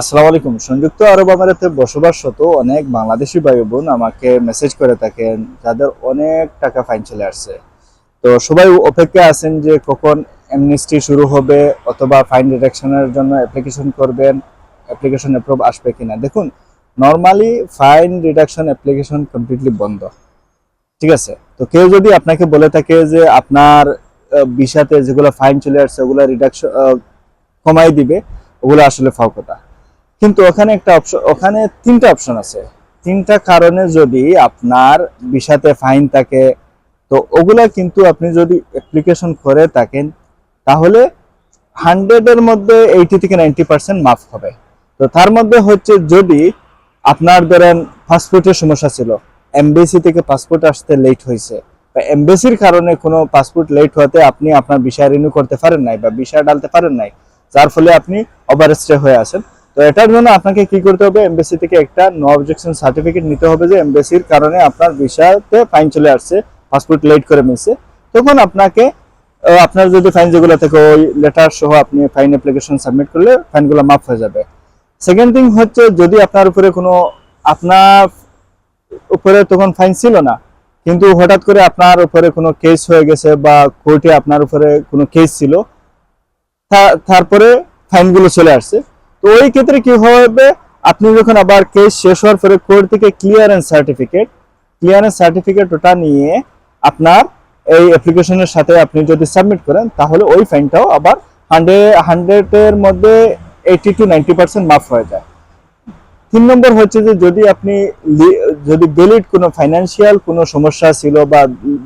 আসসালামু আলাইকুম। সংযুক্ত আরব আমিরাতে বসবাসরত অনেক বাংলাদেশি ভাই বোন আমাকে মেসেজ করে থাকেন, যাদের অনেক টাকা ফাইন চলে আসছে। তো সবাই অপেক্ষা আছেন যে কখন অ্যামনিস্টি শুরু হবে অথবা ফাইন ডিডাকশনের জন্য অ্যাপ্লিকেশন করবেন অ্যাপ্লিকেশন অ্যাপ্রুভ আসবে কিনা। দেখুন normally fine deduction application completely বন্ধ। ঠিক আছে? তো কেউ যদি আপনাকে বলে থাকে যে আপনার বিষাতে যেগুলো ফাইন চলে আসছে, ওগুলো রিডাকশন কমাই দিবে, ওগুলো আসলে ফাও কথা কিন্তু ওখানে একটা অপশন ওখানে তিনটা অপশন আছে। তিনটা কারণে যদি আপনার বিষাতে ফাইন থাকে, তো ওগুলা কিন্তু আপনি যদি অ্যাপ্লিকেশন করে থাকেন, তাহলে হান্ড্রেডের মধ্যে এইটি থেকে নাইনটি পার্সেন্ট মাফ হবে। তো তার মধ্যে হচ্ছে যদি আপনার ধরেন পাসপোর্টের সমস্যা ছিল এমবেসি থেকে পাসপোর্ট আসতে লেট হয়েছে, বা এমবেসির কারণে কোনো পাসপোর্ট লেট হতে আপনি আপনার বিষয় রিনিউ করতে পারেন নাই, বা বিষয় ডালতে পারেন নাই, যার ফলে আপনি ওভার স্টে হয়ে আছেন তো এটার জন্য আপনাকে কি করতে হবে? এমবেসি থেকে একটা নো অবজেকশন সার্টিফিকেট নিতে হবে যে এমবেসির কারণে আপনার ভিসাতে ফাইন চলে আসছে পাসপোর্ট লেট করে মিলছে তখন আপনাকে আপনার যদি ফাইন যেগুলো থেকে, ওই লেটার সহ আপনি ফাইন অ্যাপ্লিকেশন সাবমিট করলে ফাইনগুলো মাফ হয়ে যাবে। সেকেন্ড থিং হচ্ছে, যদি আপনার উপরে কোনো, আপনার উপরে তখন ফাইন ছিল না, কিন্তু হঠাৎ করে আপনার উপরে কোনো কেস হয়ে গেছে বা কোর্টে আপনার উপরে কোনো কেস ছিল তারপরে ফাইনগুলো চলে আসছে তো ওই ক্ষেত্রে কি হবে? আপনি যখন আবার কেস শেষ হওয়ার পরে কোর্ট থেকে ক্লিয়ারেন্স সার্টিফিকেট ক্লিয়ারেন্স সার্টিফিকেট ওটা নিয়ে আপনার এই অ্যাপ্লিকেশনের সাথে আপনি যদি সাবমিট করেন, তাহলে ওই ফাইনটাও আবার হান্ড্রেড হান্ড্রেডের মধ্যে এইটি টু নাইনটি পার্সেন্ট মাফ হয়ে যায়। তিন নম্বর হচ্ছে যে যদি আপনি যদি বেলিড কোনো ফাইন্যান্সিয়াল কোনো সমস্যা ছিল বা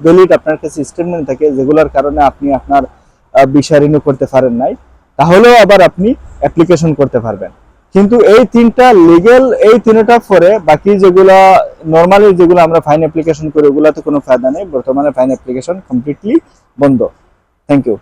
বেলিড আপনার কাছে স্টেটমেন্ট থাকে, যেগুলোর কারণে আপনি আপনার বিষয় করতে পারেন নাই তাহলেও আবার আপনি অ্যাপ্লিকেশন করতে পারবেন। কিন্তু এই তিনটা লিগেল এই তিনটা পরে বাকি যেগুলা নর্মালি যেগুলো আমরা ফাইন অ্যাপ্লিকেশন করি, ওগুলাতে কোনো ফায়দা নেই। বর্তমানে ফাইন অ্যাপ্লিকেশন কমপ্লিটলি বন্ধ। Thank you